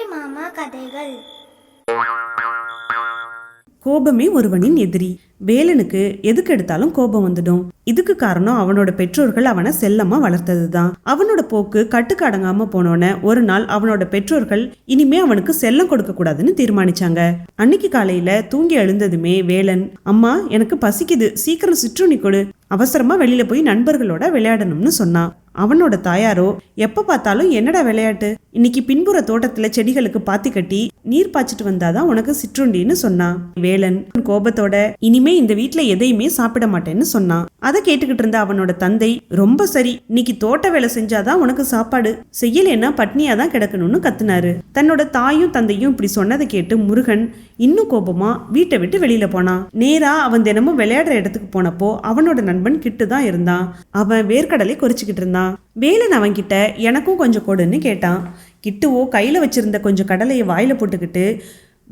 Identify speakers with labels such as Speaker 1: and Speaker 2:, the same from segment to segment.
Speaker 1: அம்புலி மாமா கதைகள்.
Speaker 2: கோபமே ஒருவனின் எதிரி. வேலனுக்கு எதுக்கு எடுத்தாலும் கோபம் வந்துடும். இதுக்கு காரணம் அவனோட பெற்றோர்கள் அவனை செல்லமா வளர்த்ததுதான். அவனோட போக்கு கட்டுக்கு அடங்காம போனோன ஒரு நாள் அவனோட பெற்றோர்கள் இனிமே அவனுக்கு செல்லம் கொடுக்க கூடாதுன்னு தீர்மானிச்சாங்க. அன்னைக்கு காலையில தூங்கி எழுந்ததுமே வேலன் அம்மா எனக்கு பசிக்குது. சீக்கிரம் சிற்றுணி கொடு. அவசரமா வெளியில போய் நண்பர்களோட விளையாடணும்னு சொன்னான் அவனோட தாயாரோ எப்ப பார்த்தாலும் என்னடா விளையாட்டு? இன்னைக்கு பின்புற தோட்டத்துல செடிகளுக்கு பாத்தி கட்டி நீர் பாய்ச்சிட்டு வந்தாதான் உனக்கு சிற்றுண்டின்னு சொன்னான் வேலன் கோபத்தோட இனிமே இந்த வீட்டில் எதையுமே சாப்பிட மாட்டேன்னு சொன்னான் அதை கேட்டுக்கிட்டு இருந்த அவனோட தந்தை ரொம்ப சரி இன்னைக்கு தோட்ட வேலை செஞ்சாதான் உனக்கு சாப்பாடு. செய்யலைன்னா பட்னியா தான் கிடக்கணும்னு கத்துனாரு. தன்னோட தாயும் தந்தையும் இப்படி சொன்னதை கேட்டு முருகன் இன்னும் கோபமா வீட்டை விட்டு வெளியில போனான். நேரா அவன் தினமும் விளையாடுற இடத்துக்கு போனப்போ அவனோட நண்பன் கிட்டு தான் இருந்தான். அவன் வேர்க்கடலை குறிச்சுக்கிட்டு இருந்தான். வேலன் அவன்கிட்ட எனக்கும் கொஞ்சம் கொடுன்னு கேட்டான். கிட்டுவோ கையில வச்சிருந்த கொஞ்சம் கடலையை வாயில போட்டுக்கிட்டு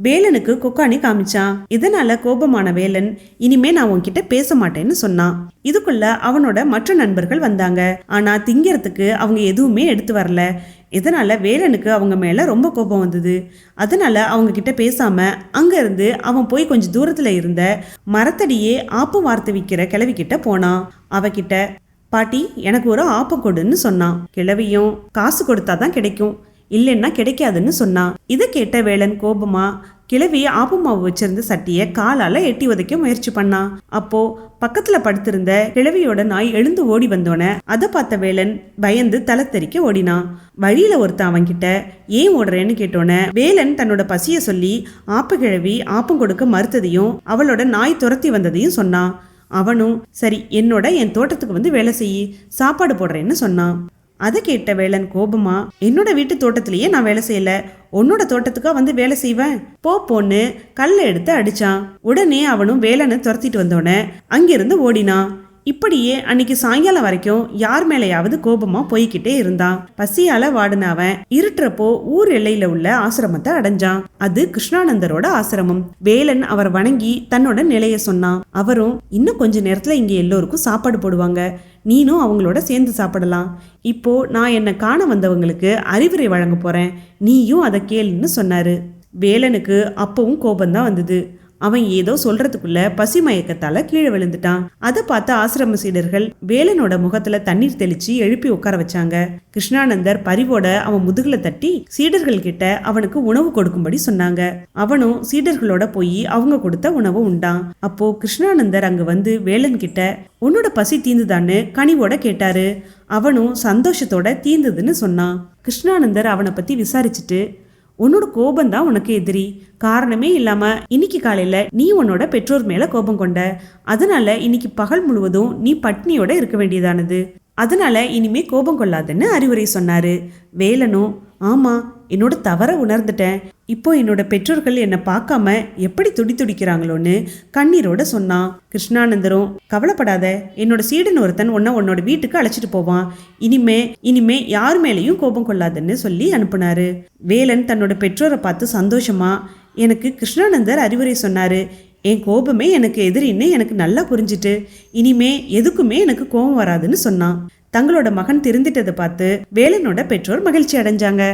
Speaker 2: வேலனுக்கு கொக்கானி காமிச்சான் இதனால கோபமான வேலன் இனிமே நான் உன்கிட்ட பேச மாட்டேன்னு சொன்னான் இதுக்குள்ள அவனோட மற்ற நண்பர்கள் வந்தாங்க. ஆனா திங்கிறதுக்கு அவங்க எதுவுமே எடுத்து வரல. இதனால வேலனுக்கு அவங்க மேல ரொம்ப கோபம் வந்தது. அதனால அவங்க கிட்ட பேசாம அங்க இருந்து அவன் போய் கொஞ்சம் தூரத்துல இருந்த மரத்தடியே ஆப்பு வார்த்தை விற்கிற கிழவி கிட்ட போனான் அவகிட்ட பாட்டி எனக்கு ஒரு ஆப்பம் கொடுன்னு சொன்னான் கிழவியும் காசு கொடுத்தாதான் கிடைக்கும். இல்லைன்னா கிடைக்காதுன்னு சொன்னான் இதை கேட்ட வேலன் கோபமா கிழவி ஆப்பமாவு வச்சிருந்த சட்டியை காலால எட்டி உதைக்க முயற்சி பண்ணான் அப்போ பக்கத்துல படுத்திருந்த கிழவியோட நாய் எழுந்து ஓடி வந்தோன அதை பார்த்த வேலன் பயந்து தலை தெறிக்க ஓடினான் வழியில ஒருத்தன் அவன்கிட்ட ஏன் ஓடுறேன்னு கேட்டோன வேலன் தன்னோட பசிய சொல்லி ஆப்பு கிழவி ஆப்பம் கொடுக்க மறுத்ததையும் அவளோட நாய் துரத்தி வந்ததையும் சொன்னான் அவனும் சரி என்னோட என் தோட்டத்துக்கு வந்து வேலை செய்யி சாப்பாடு போடுறேன்னு சொன்னான். அதை கேட்ட வேலன் கோபமா என்னோட வீட்டு தோட்டத்திலேயே நான் வேலை செய்யல. உன்னோட தோட்டத்துக்கா வந்து வேலை செய்வேன். போ பொண்ணு. கல்லை எடுத்து அடிச்சான். உடனே அவனும் வேலனை துரத்திட்டு வந்தோடனே அங்கிருந்து ஓடினான். இப்படியே அன்னைக்கு சாயங்காலம் வரைக்கும் யார் மேலேயாவது கோபமா போய்கிட்டே இருந்தான். பசியால வாடின அவன் இருட்டுறப்போ ஊர் எல்லையில உள்ள ஆசிரமத்தை அடைஞ்சான். அது கிருஷ்ணானந்தரோட ஆசிரமம். வேலன் அவர் வணங்கி தன்னோட நிலைய சொன்னான். அவரும் இன்னும் கொஞ்ச நேரத்துல இங்க எல்லோருக்கும் சாப்பாடு போடுவாங்க. நீனும் அவங்களோட சேர்ந்து சாப்பிடலாம். இப்போ நான் என்னை காண வந்தவங்களுக்கு அறிவுரை வழங்க போறேன். நீயும் அதை கேளுன்னு சொன்னாரு. வேலனுக்கு அப்பவும் கோபம்தான் வந்தது. அவன் ஏதோ சொல்றதுக்குள்ள பசி மயக்கத்தால கீழே விழுந்துட்டான். அதை பார்த்த ஆசிரம சீடர்கள் வேலனோட முகத்துல தண்ணீர் தெளிச்சு எழுப்பி உட்கார வச்சாங்க. கிருஷ்ணானந்தர் பரிவோட அவன் முதுகுல தட்டி சீடர்கள் கிட்ட அவனுக்கு உணவு கொடுக்கும்படி சொன்னாங்க. அவனும் சீடர்களோட போய் அவங்க கொடுத்த உணவு உண்டான். அப்போ கிருஷ்ணானந்தர் அங்க வந்து வேலன் கிட்ட உன்னோட பசி தீந்துதான்னு கனிவோட கேட்டாரு. அவனும் சந்தோஷத்தோட தீந்ததுன்னு சொன்னான். கிருஷ்ணானந்தர் அவனை பத்தி விசாரிச்சுட்டு உன்னோட கோபம் தான் உனக்கு எதிரி. காரணமே இல்லாம இன்னைக்கு காலையில நீ உன்னோட பெற்றோர் மேல கோபம் கொண்ட. அதனால இன்னைக்கு பகல் முழுவதும் நீ பட்னியோட இருக்க வேண்டியதானது. அதனால இனிமே கோபம் கொள்ளாதுன்னு அறிவுரை சொன்னாரு. வேலனும் ஆமா என்னோட தவற உணர்ந்துட்டேன். இப்போ என்னோட பெற்றோர்கள் என்னை பார்க்காம எப்படி துடி துடிக்கிறாங்களோன்னு கண்ணீரோட சொன்னான். கிருஷ்ணானந்தரும் கவலைப்படாத என்னோட சீடன் ஒருத்தன் உன்னை உன்னோட வீட்டுக்கு அழைச்சிட்டு போவான். இனிமே இனிமே யார் மேலேயும் கோபம் கொள்ளாதுன்னு சொல்லி அனுப்புனாரு. வேலன் தன்னோட பெற்றோரை பார்த்து சந்தோஷமா எனக்கு கிருஷ்ணானந்தர் அறிவுரை சொன்னாரு. என் கோபமே எனக்கு எதிரின்னு எனக்கு நல்லா புரிஞ்சுட்டு இனிமே எதுக்குமே எனக்கு கோபம் வராதுன்னு சொன்னான். தங்களோட மகன் திருந்திட்டதை பார்த்து வேலனோட பெற்றோர் மகிழ்ச்சி அடைஞ்சாங்க.